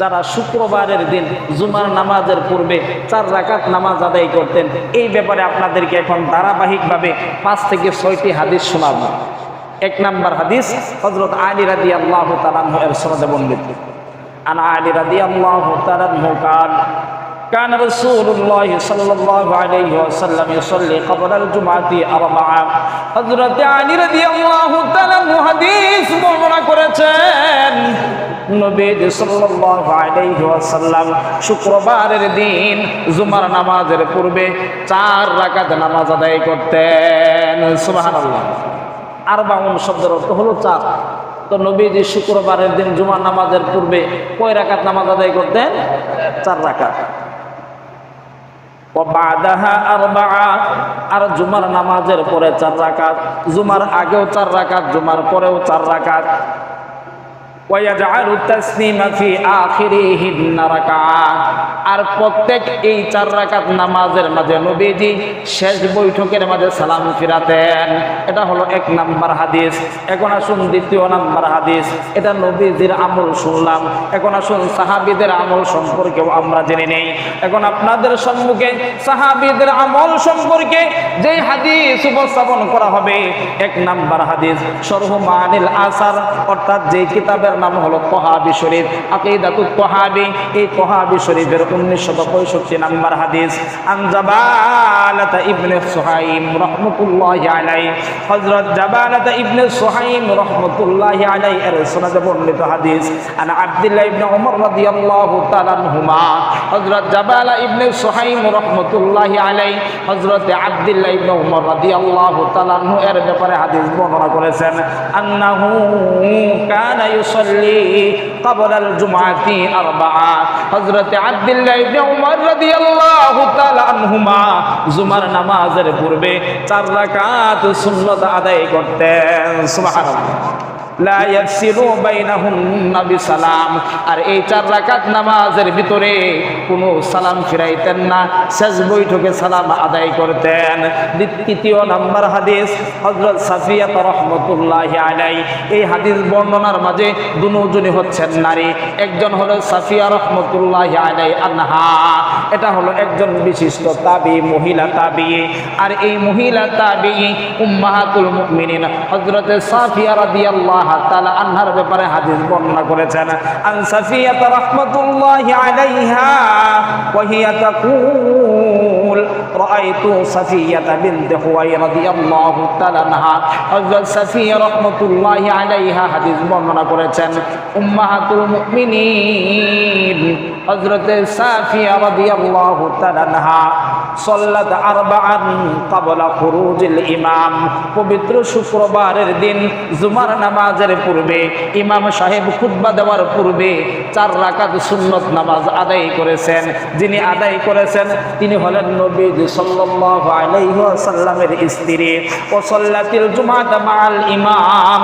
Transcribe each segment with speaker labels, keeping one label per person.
Speaker 1: যারা শুক্রবারের দিন জুমার নামাজের পূর্বে চার রাকাত নামাজ আদায় করতেন, এই ব্যাপারে আপনাদেরকে এখন ধারাবাহিকভাবে পাঁচ থেকে ছয়টি হাদিস শোনাব। এক নম্বর হাদিস হজরত আলী রাদি আল্লাহ তালাহ এর সনদে আনা আলী রাদি আল্লাহ তালাহ كان رسول الله صلى الله عليه وسلم يصلي قبل الجمعة أربعة حضرت علي رضي الله تعالى عنه হাদিস বর্ণনা করেছেন নবী সাল্লাল্লাহু আলাইহি ওয়াসাল্লাম শুক্রবারের দিন জুমার নামাজের পূর্বে চার রাকাত নামাজ আদায় করতেন সুবহানাল্লাহ আরবাউন শব্দের অর্থ হলো চার তো নবীজি শুক্রবারের দিন জুমার নামাজের পূর্বে কয় রাকাত নামাজ আদায় করতেন চার রাকাত বাদাহা আর জুমার নামাজের পরে চার রাকাত, জুমার আগেও চার রাকাত, জুমার পরেও চার রাকাত। ওয়াজআলু তাসলিমা ফি আখিরিহিন রাকাত আর প্রত্যেক এই চার রাকাত নামাজের মাঝে নবীজি শেষ বৈঠকের মাঝে সালাম ফিরাতেন। এটা হলো এক নাম্বার হাদিস। এখন আসুন দ্বিতীয় নাম্বার হাদিস। এটা নবীজির আমল শুনলাম। এখন আসুন সাহাবিদের আমল সম্পর্কেও আমরা জেনে নেই। এখন আপনাদের সম্মুখে সাহাবিদের আমল সম্পর্কে যেই হাদিস উপস্থাপন করা হবে, এক নাম্বার হাদিস সরহুমানিল আসার, অর্থাৎ যেই কিতাবের নাম হলো তহাবি শরীফ, আকিদাতুত তহাবি। এই তহাবি শরীফের উনিশশত পঁয়ষট্টি নাম্বার হাদিস আনজাবালাতা ইবনে সোহাইম রহমতুল্লাহ আলাই হজরত জাবালাতা ইবনে সোহাইম রহমতুল্লাহ আলাই এর সোনাদে বর্ণিত হাদিস, আন আবদুল্লাহ ইবনে ওমর রাদিয়াল্লাহু তাআলা হুমা হযরত জাবালা ইবনে সোহাইম রহমতুল্লাহ আলাই হযরত আবদুল্লাহ ইবনে ওমর রাদিয়াল্লাহু তাআলা এর ব্যাপারে হাদিস বর্ণনা করেছেন, আন্নাহু কানা ইউসাল্লি ক্বাবলা আল জুমআতি আরবাআ। হযরত জুমার নামাজের পূর্বে চার রাকাত সুন্নাত আদায় করতেন। সুবহানাল্লাহ। আর এই চার রাকাত নামাজের ভিতরে কোনো সালাম ফিরাইতেন না, শেষ বৈঠকে সালাম আদায় করতেন। তৃতীয় নাম্বার হাদিস সাফিয়া রহমতুল্লাহি আলাই এই হাদিস বর্ণনার মাঝে দুজনই হচ্ছেন নারী। একজন হলো সাফিয়া রহমতুল্লাহি আলাই আনহা, এটা হলো একজন বিশিষ্ট তাবি, মহিলা তাবি। আর এই মহিলা তাবি উম্মাহাতুল মুমিনিন, হযরত সাফিয়া রাদিয়াল্লাহু তাআলা আনহার ব্যাপারে হাদিস বর্ণনা করেছেন, আন সাফিয়া রাহমাতুল্লাহি আলাইহা, ওয়া হিয়া তাকুল, রাআইতু সাফিয়া বিনত হুয়াই রাদিয়াল্লাহু তাআলা আনহা। হযরত সাফিয়া রাহমাতুল্লাহি আলাইহা হাদিস বর্ণনা করেছেন, উম্মাহাতুল মুমিনিন। হযরত সাফিয়া রাদিয়াল্লাহু তাআলা আনহা সাল্লাত আরবাআন ক্বাবলা খুরুজিল ইমাম। পবিত্র শুক্রবারের দিন জুমার নামাজের পূর্বে ইমাম সাহেব খুতবা দেওয়ার পূর্বে চার রাকাত সুন্নত নামাজ আদায় করেছেন। যিনি আদায় করেছেন, তিনি হলেন নবী সাল্লাল্লাহু আলাইহি ওয়াসাল্লামের স্ত্রী। ও সাল্লাতিল জুমাত ইমাম।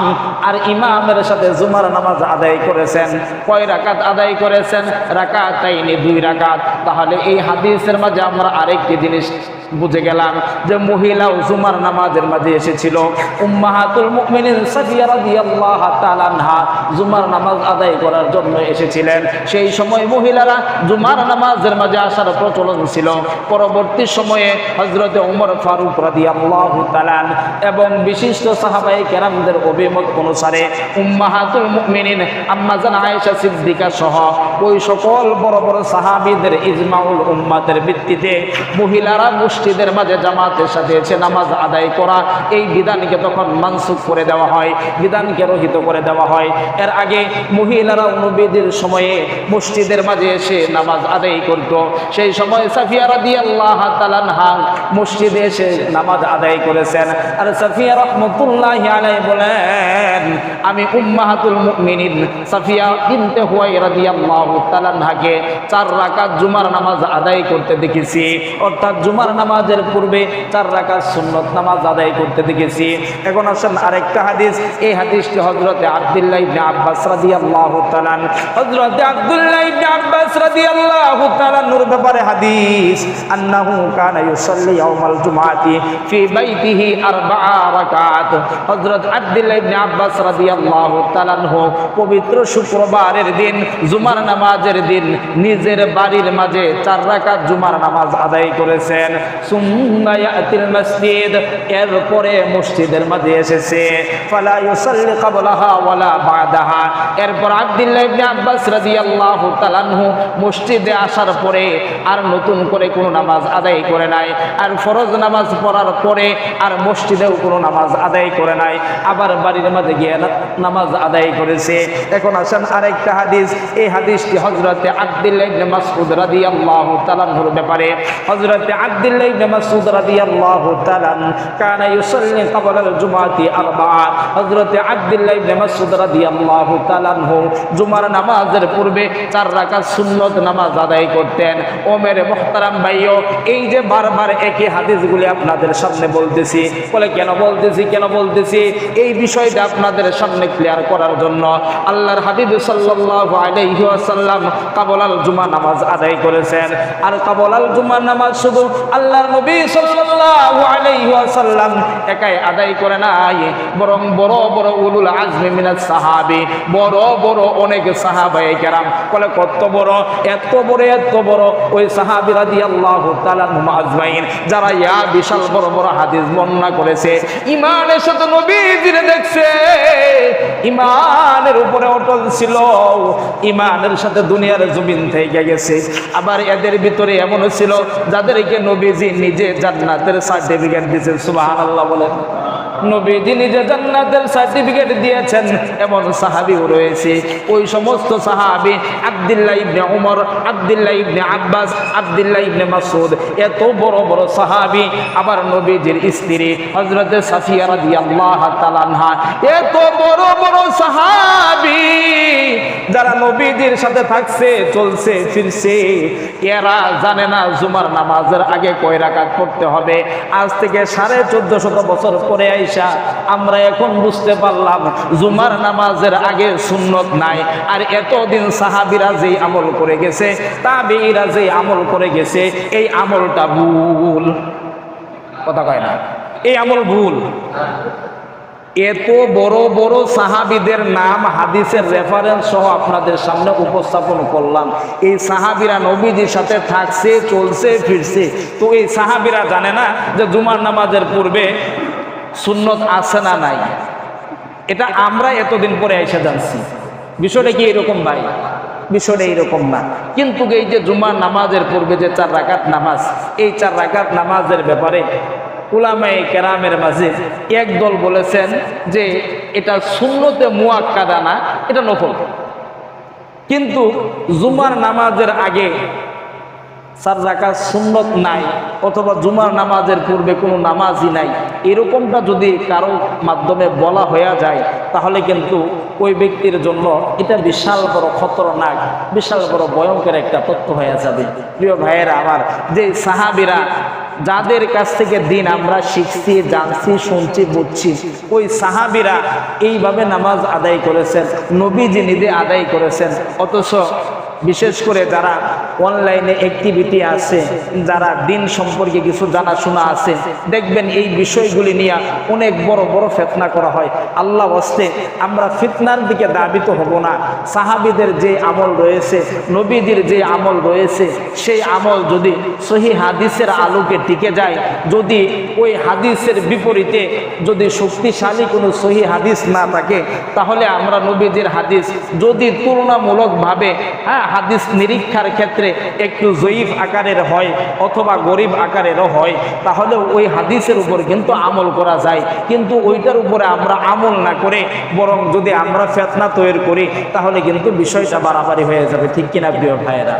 Speaker 1: আর ইমামের সাথে জুমার নামাজ আদায় করেছেন। কয় রাকাত আদায় করেছেন? রাকাতাইনি দুই রাকাত। তাহলে এই হাদিসের মাঝে আমরা আরেকটি জিনিস বুঝে গেলাম যে মহিলা জুমার নামাজের মাঝে এসেছিল। উম্মাহাতুল মুমিনিন সাফিয়া রাদিয়াল্লাহু তাআলা আনহা জুমার নামাজ আদায় করার জন্য এসেছিলেন। সেই সময় মহিলারা জুমার নামাজের মাঝে আসার প্রচলন ছিল। পরবর্তী সময়ে হযরত ওমর ফারুক রাদিয়াল্লাহু তাআলা এবং বিশিষ্ট সাহাবায়ে কেরামদের অভিমত অনুসারে উম্মাহাতুল মুমিনিন আম্মা জান আয়েশা সিদ্দিকা সহ ওই সকল বড় বড় সাহাবীদের ইজমাউল উম্মাতের ভিত্তিতে মহিলারা মসজিদের মাঝে জামাতের সাথে এসে নামাজ আদায় করা, এই বিধানকে তখন মানসুখ করে দেওয়া হয়, বিধানকে রহিত করে দেওয়া হয়। এর আগে মহিলারা নবীদের সময়ে মসজিদের মাঝে এসে নামাজ আদায় করত। সেই সময় সাফিয়া রাদিয়াল্লাহু তাআলা আনহা মসজিদে এসে নামাজ আদায় করেছেন। আর সাফিয়া রাহমাতুল্লাহি আলাইহি বলেন, আমি উম্মাহাতুল মুমিনিন। সাফিয়া কিনতে হুয়াই রাদিয়াল্লাহু তাআলা আনহাকে চার রাকাত জুমার নামাজ আদায় করতে দেখেছি। অর্থাৎ জুমার নামাজ নামাজের পূর্বে চার রাকাত সুন্নত নামাজ আদায় করতে দেখেছি। এখন আসেন আরেকটা হাদিস। এই হাদিসটি হজরতে আব্দুল্লাহ ইবনে আব্বাস রাদিয়াল্লাহু তাআলা হজরতে আব্দুল্লাহ ইবনে আব্বাস রাদিয়াল্লাহু তাআলা নূর ব্যাপারে হাদিস। আন্নাহু কানা ইউসাল্লি ইয়াউমাল জুমআতি ফি বাইতিহি আরবা'a রাকাত। হযরত আব্দুল্লাহ ইবনে আব্বাস রাদিয়াল্লাহু তাআলা পবিত্র শুক্রবারের দিন, জুমার নামাজের দিন নিজের বাড়ির মাঝে চার রাকাত জুমার নামাজ আদায় করেছেন। তাআলা আসার পরে আর নতুন করে কোনো নামাজ আদায় করে নাই। আর ফরজ নামাজ পড়ার পরে আর মসজিদেও কোনো নামাজ আদায় করে নাই। আবার বাড়ির মাঝে গিয়ে নামাজ আদায় করেছে। এখন আসেন আরেকটা হাদিস। এই হাদিসটি হজরতে আব্দুল্লাহ ইবনে মাসউদ রাদিয়াল্লাহু তাআলার ব্যাপারে। হজরতে আব্দুল্লাহ ইবনে মাসউদ রাদিয়াল্লাহু তাআলা কানা ইউসাল্লি ক্বাবলাল হজরতে আব্দুল্লাহ ইবনে মাসউদ রাদিয়াল্লাহু তাআলা জুমার নামাজের পূর্বে চার রাকাত সুন্নত নামাজ আদায় করতেন। মোহতারাম ভাইও, এই যে বারবার একই হাদিসগুলি আপনাদের সামনে বলতেছি, বলে কেন বলতেছি কেন বলতেছি? এই বিষয়টা আপনাদের সামনে ক্লিয়ার করার জন্য আল্লাহর হাবিব সাল্লাল্লাহু আলাইহি ওয়াসাল্লাম কাবলাল জুমা নামাজ আদায় করেছেন। আর কাবলাল জুমা নামাজ শুধু আল্লাহর নবী সাল্লাল্লাহু আলাইহি ওয়াসাল্লাম একাই আদায় করে নাই। বরং বড় বড় উলুল আজমি মিনাস সাহাবী, বড় বড় অনেক সাহাবায়ে কেরাম কত বড়, এত বড় এত বড়। ওই সাহাবী রাদিয়াল্লাহু তাআলা আজমাইন, যারা ইয়া বিশাল বড় বড় হাদিস বর্ণনা করেছে, ইমানের সাথে নবীজির দেখছে। ইমানের উপরে অটল ছিল, ইমানের সাথে দুনিয়ার জমিন থেকে গেছে। আবার এদের ভিতরে এমনও ছিল, যাদেরকে নবীজি নিজে জান্নাতের সার্টিফিকেট দিয়েছে সুবহানাল্লাহ বলেন। নবীজি নিজে জান্নাতের সার্টিফিকেট দিয়েছেন, এমন সাহাবিও রয়েছে। ওই সমস্ত সাহাবি আব্দুল্লাহ ইবনে উমর, আব্দুল্লাহ ইবনে আব্বাস, আব্দুল্লাহ ইবনে মাসুদ এত বড় বড় সাহাবি, আবার নবীজির স্ত্রী হযরত সাফিয়া রাদিয়াল্লাহু তাআলা আনহা, এত বড় বড় সাহাবি যারা নবীজির সাথে থাকছে, চলছে, ফিরছে, এরা জানে না জুমার নামাজের আগে কয় রাকাত পড়তে হবে। আজ থেকে সাড়ে চোদ্দ শত বছর পরে আইসা আমরা এখন বুঝতে পারলাম জুমার নামাজের আগে সুন্নত নাই। আর এতদিন সাহাবিরা যেই আমল করে গেছে, তাবেইরা যেই আমল করে গেছে, এই আমলটা ভুল। কথা কয় না? এই আমল ভুল। এত বড় বড় সাহাবিদের নাম হাদিসের রেফারেন্স সহ আপনাদের সামনে উপস্থাপন করলাম। এই সাহাবিরা নবীজির সাথে থাকছে, চলছে, ফিরছে। তো এই সাহাবিরা জানে না যে জুমার নামাজের পূর্বে সুন্নত আছে না নাই। এটা আমরা এতদিন পরে এসে জানছি। বিষয়টা কি এরকম ভাই? বিষয়টা এইরকম না। কিন্তু এই যে জুমার নামাজের পূর্বে যে চার রাকাত নামাজ, এই চার রাকাত নামাজের ব্যাপারে উলামায়ে কেরামের মাঝে একদল বলেছেন যে এটা শূন্যতে মুয়াক্কাদা না, এটা নফল। কিন্তু জুমার নামাজের আগে চার রাকাত সুন্নত নাই অথবা জুমার নামাজের পূর্বে কোনো নামাজই নাই, এরকমটা যদি কারও মাধ্যমে বলা হয়ে যায়, তাহলে কিন্তু ওই ব্যক্তির জন্য এটা বিশাল বড় খতরনাক, বিশাল বড় ভয়ঙ্কর একটা তথ্য হয়ে যাবে। প্রিয় ভাইয়েরা আমার, যে সাহাবিরা যাদের কাছ থেকে দিন আমরা শিখছি, জানছি, শুনছি, বুঝছি, ওই সাহাবিরা এইভাবে নামাজ আদায় করেছেন, নবীজি নিজে আদায় করেছেন। অথচ বিশেষ করে যারা অনলাইনে অ্যাক্টিভিটি আছে, যারা দিন সম্পর্কে কিছু জানাশোনা আছে, দেখবেন এই বিষয়গুলি নিয়ে অনেক বড় বড় ফেতনা করা হয়। আল্লাহ বস্তে আমরা ফিতনার দিকে দাবিত হব না। সাহাবিদের যে আমল রয়েছে নবীদের যে আমল রয়েছে, সেই আমল যদি সহি হাদিসের আলোকে টিকে যায়, যদি ওই হাদিসের বিপরীতে যদি শক্তিশালী কোনো সহি হাদিস না থাকে, তাহলে আমরা নবীদের হাদিস যদি তুলনামূলকভাবে হ্যাঁ হাদিস নিরীক্ষার ক্ষেত্রে একটু জয়ীফ আকারের হয় অথবা গরিব আকারেরও হয় তাহলে ওই হাদিসের উপর কিন্তু আমল করা যায়। কিন্তু ওইটার উপরে আমরা আমল না করে বরং যদি আমরা ফেতনা তৈরি করি, তাহলে কিন্তু বিষয়টা বাড়াবাড়ি হয়ে যাবে। ঠিক কিনা প্রিয় ভাইয়েরা?